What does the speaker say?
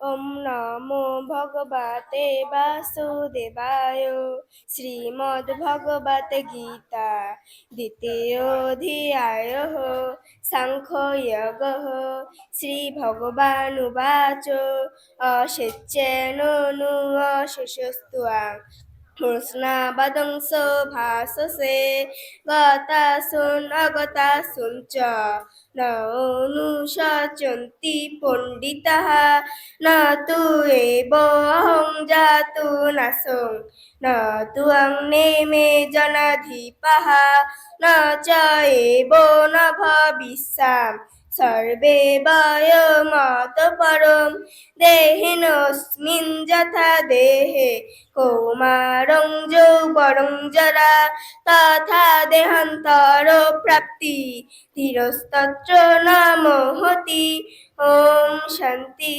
ওম নমো ভগবতে বাসুদেবায়। শ্রীমদ ভগবত গীতা দ্বিতীয়োऽধ্যায় সাংখ্যয়োগः। নু অশেচ্যেনো জ্যোৎস্নাবাদং শোভাসে গতাসুন অগতাসুন চ ন অনুশচন্তি পণ্ডিতাः ন তু এব অহং জাতু নাসং ন তু অং নেমে জনাধিপাः ন চ এব ন ভবিষ্যাম সর্বে মত পরম দেহিনস্মিন যথা দেহে কৌমারং যৌবরং জরা তথা দেহান্তর প্রাপ্তি ধীরস্তত্র নাম হতি ওম শান্তি